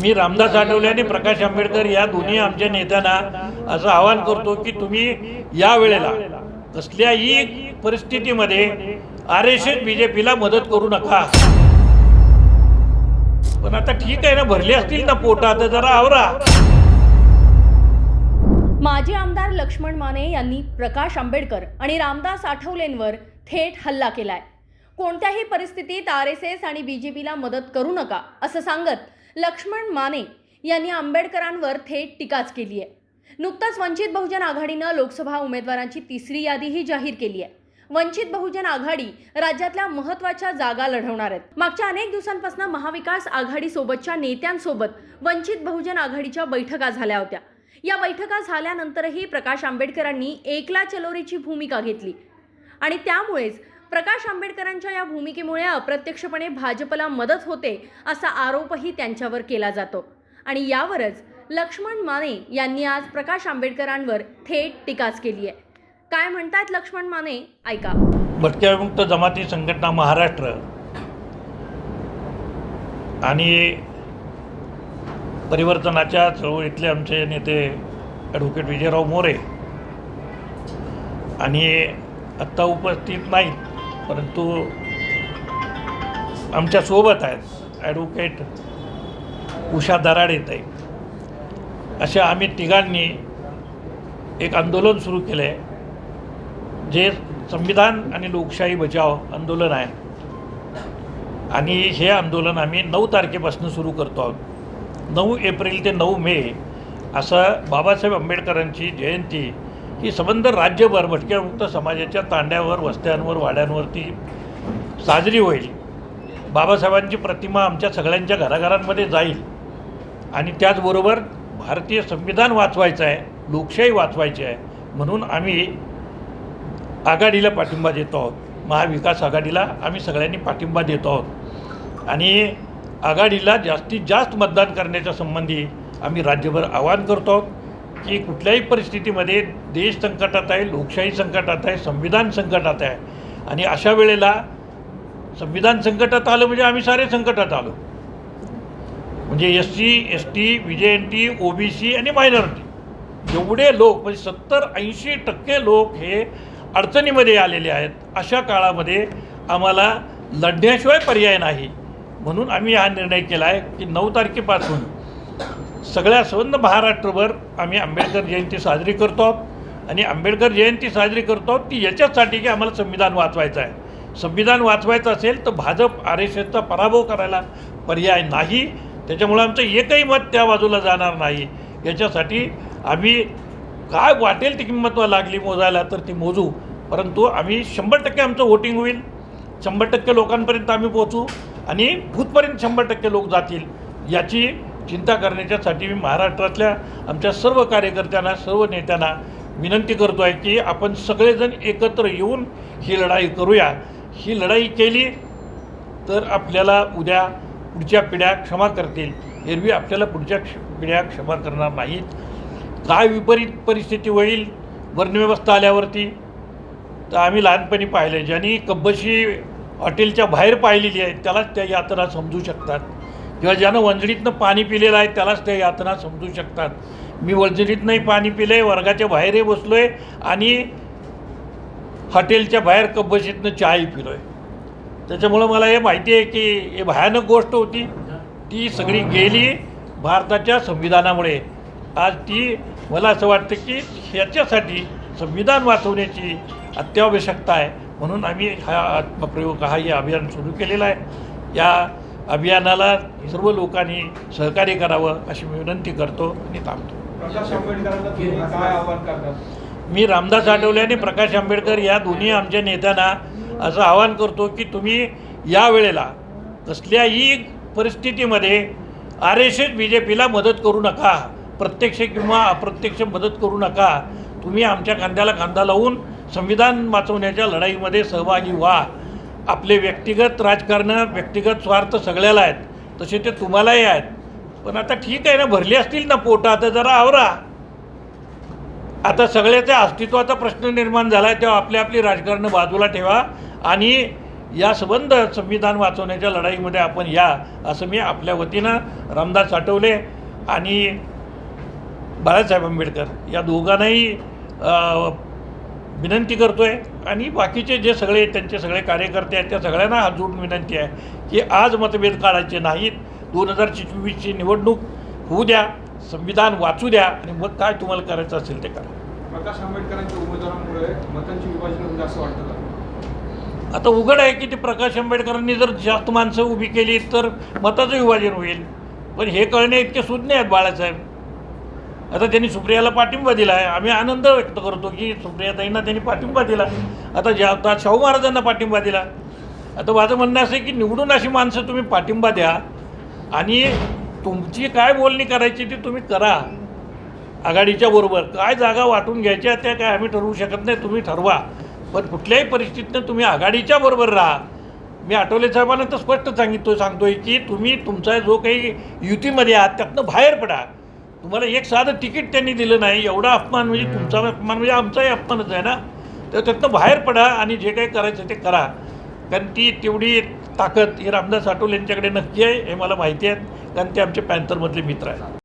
मी रामदास आठवले आणि प्रकाश आंबेडकर या दोन्ही आमच्या नेत्यांना असं आवाहन करतो की तुम्ही या वेळेला कसल्याही परिस्थितीमध्ये R S S B J पीला मदत करू नका. पण आता ठीक आहे ना भरले असतील ना पोटा तर जरा आवरा. माजी आमदार लक्ष्मण माने यांनी प्रकाश आंबेडकर आणि रामदास आठवलेंवर थेट हल्ला केलाय. कोणत्याही परिस्थितीत आर एस एस आणि बी जे पीला मदत करू नका असं सांगत लक्ष्मण माने यांनी आंबेडकरांवर थेट टीकाच केली आहे. नुकताच वंचित बहुजन आघाडीनं लोकसभा उमेदवारांची तिसरी यादीही जाहीर केली आहे. वंचित बहुजन आघाडी राज्यातल्या महत्त्वाच्या जागा लढवणार आहेत. मागच्या अनेक दिवसांपासून महाविकास आघाडीसोबतच्या नेत्यांसोबत वंचित बहुजन आघाडीच्या बैठका झाल्या होत्या. या बैठका झाल्यानंतरही प्रकाश आंबेडकरांनी एकला चलोरीची भूमिका घेतली. आणि त्यामुळेच प्रकाश आंबेडकरांच्या या भूमिकेमुळे अप्रत्यक्षपणे भाजपला मदत होते असा आरोपही त्यांच्यावर केला जातो. आणि यावरच लक्ष्मण माने यांनी आज प्रकाश आंबेडकरांवर थेट टीकाच केली आहे. काय म्हणतात लक्ष्मण माने? ऐका. भटक्यामुक्त जमाती संघटना महाराष्ट्र आणि परिवर्तनाच्या चळवळीतले आमचे नेते ॲडव्होकेट विजयराव मोरे आणि आत्ता उपस्थित नाहीत. परंतु आमच्यासोबत आहेत ॲडव्होकेट उषा दराडे ताई. अशा आम्ही तिघांनी एक आंदोलन सुरू केलं आहे जे संविधान आणि लोकशाही बचाव आंदोलन आहे. आणि हे आंदोलन आम्ही नऊ तारखेपासून सुरू करतो आहोत. नऊ एप्रिल ते नऊ मे असं बाबासाहेब आंबेडकरांची जयंती ही संबंध राज्यभर भटक्यामुक्त समाजाच्या तांड्यावर वस्त्यांवर वाड्यांवरती साजरी होईल. बाबासाहेबांची प्रतिमा आमच्या सगळ्यांच्या घराघरांमध्ये जाईल. आणि त्याचबरोबर भारतीय संविधान वाचवायचं आहे लोकशाही वाचवायची आहे म्हणून आम्ही आघाडीला पाठिंबा देतो आहोत. महाविकास आघाडीला आम्ही सगळ्यांनी पाठिंबा देतो आहोत. आणि आघाडीला जास्तीत जास्त मतदान करण्याच्या संबंधी आम्ही राज्यभर आवाहन करतो आहोत. की कुठल्याही परिस्थितीमध्ये देश संकटात आहे लोकशाही संकटात आहे संविधान संकटात आहे. आणि अशा वेळेला संविधान संकटात आलं म्हणजे आम्ही सारे संकटात आलो. म्हणजे S C S T V O B C आणि मायनॉरिटी. एवढे लोक म्हणजे सत्तर ऐंशी टक्के लोक हे अडचणीमध्ये आलेले आहेत. अशा काळामध्ये आम्हाला लढण्याशिवाय पर्याय नाही. म्हणून आम्ही हा निर्णय केला आहे की नऊ तारखेपासून सगळ्या संबंध महाराष्ट्रभर आम्ही आंबेडकर जयंती साजरी करतो आहोत. आणि आंबेडकर जयंती साजरी करतो आहोत ती याच्याचसाठी की आम्हाला संविधान वाचवायचं आहे. संविधान वाचवायचं असेल तर भाजप आर एस एसचा पराभव करायला पर्याय नाही. त्याच्यामुळं आमचं एकही मत त्या बाजूला जाणार नाही. याच्यासाठी आम्ही काय वाटेल ती किंमत लागली मोजायला तर ती मोजू. परंतु आम्ही शंभर टक्के आमचं वोटिंग होईल. शंभर टक्के लोकांपर्यंत आम्ही पोहोचू आणि भूतपर्यंत शंभर टक्के लोक जातील याची चिंता करण्याच्यासाठी मी महाराष्ट्रातल्या आमच्या सर्व कार्यकर्त्यांना सर्व नेत्यांना विनंती करतो आहे की आपण सगळेजण एकत्र येऊन ही लढाई करूया. ही लढाई केली तर आपल्याला उद्या पुढच्या पिढ्या क्षमा करतील. एरवी आपल्याला पुढच्या क्ष पिढ्या क्षमा करणार नाहीत. काय विपरीत परिस्थिती होईल वर्णव्यवस्था आल्यावरती? तर आम्ही लहानपणी पाहिले ज्यांनी कब्बशी हॉटेलच्या बाहेर पाहिलेली आहे त्यालाच त्या यातना समजू शकतात. किंवा ज्यानं वंजडीतनं पाणी पिलेलं आहे त्यालाच त्या यातना समजू शकतात. मी वंजडीतनंही पाणी पिलं आहे वर्गाच्या बाहेरही बसलो आहे आणि हॉटेलच्या बाहेर कब्बशीतनं चहाही पिलो आहे त्याच्यामुळं मला हे माहिती आहे की हे भयानक गोष्ट होती. ती सगळी गेली भारताच्या संविधानामुळे. आज ती मला असं वाटतं की ह्याच्यासाठी संविधान वाचवण्याची अत्यावश्यकता आहे. म्हणून आम्ही हा आत्मप्रयोग हा हे अभियान सुरू केलेलं आहे. या अभियानाला सर्व लोकांनी सहकार्य करावं अशी मी विनंती करतो आणि थांबतो. प्रकाश आंबेडकरांना तुम्ही काय आव्हान करतात मी रामदास आठवले आणि प्रकाश आंबेडकर या दोन्ही आमच्या नेत्यांना असं आवाहन करतो की तुम्ही या वेळेला कसल्याही परिस्थितीमध्ये R S S B J पीला मदत करू नका प्रत्यक्ष किंवा अप्रत्यक्ष मदत करू नका. तुम्ही आमच्या खांद्याला खांदा लावून संविधान वाचवण्याच्या लढाईमध्ये सहभागी व्हा. आपले व्यक्तिगत राजकारण व्यक्तिगत स्वार्थ सगळ्याला आहेत. तसे ते तुम्हालाही आहेत. पण आता ठीक आहे ना भरले असतील ना पोटा तर जरा आवरा. आता सगळ्याच्या अस्तित्वाचा प्रश्न निर्माण झाला आहे तेव्हा आपली आपली राजकारण बाजूला ठेवा. आणि या संबंध संविधान वाचवण्याच्या लढाईमध्ये आपण या असं मी आपल्या वतीनं रामदास आठवले आणि बाळासाहेब आंबेडकर या दोघांनाही विनंती करतो आहे आणि बाकीचे जे सगळे त्यांचे सगळे कार्यकर्ते आहेत त्या सगळ्यांना हात जोडून विनंती आहे की आज मतभेद काढायचे नाहीत. दोन हजार चोवीसची निवडणूक होऊ द्या संविधान वाचू द्या आणि मग काय तुम्हाला करायचं असेल ते करा. प्रकाश आंबेडकरांच्या उमेदवारांमुळे मतांची विभाजन होईल असं वाटतं आता उघड आहे की ते प्रकाश आंबेडकरांनी जर जास्त माणसं उभी केली तर मताचं विभाजन होईल. पण हे कळणे इतके सुज्ञ आहेत बाळासाहेब. आता त्यांनी सुप्रियाला पाठिंबा दिला आहे आम्ही आनंद व्यक्त करतो की सुप्रियाताईंना त्यांनी पाठिंबा दिला. आता ज्या आता शाहू महाराजांना पाठिंबा दिला. आता माझं म्हणणं असं आहे की निवडून अशी माणसं तुम्ही पाठिंबा द्या आणि तुमची काय बोलणी करायची ती तुम्ही करा. आघाडीच्या बरोबर. काय जागा वाटून घ्यायच्या त्या काय आम्ही ठरवू शकत नाही तुम्ही ठरवा. पण कुठल्याही परिस्थितीनं तुम्ही आघाडीच्या बरोबर राहा. मी आठवले साहेबांना तर स्पष्ट सांगिततो सांगतोय की तुम्ही तुमचा जो काही युतीमध्ये आहात त्यातनं बाहेर पडा. तुम्हाला एक साधं तिकीट त्यांनी दिलं नाही एवढा अपमान म्हणजे तुमचा अपमान म्हणजे आमचाही अपमानच आहे ना? तर त्यातनं बाहेर पडा आणि जे काही करायचं ते करा. कारण ती तेवढी ताकद ही रामदास आठवले यांच्याकडे नक्की आहे हे मला माहिती आहे कारण ते आमचे पॅन्थरमधले मित्र आहेत.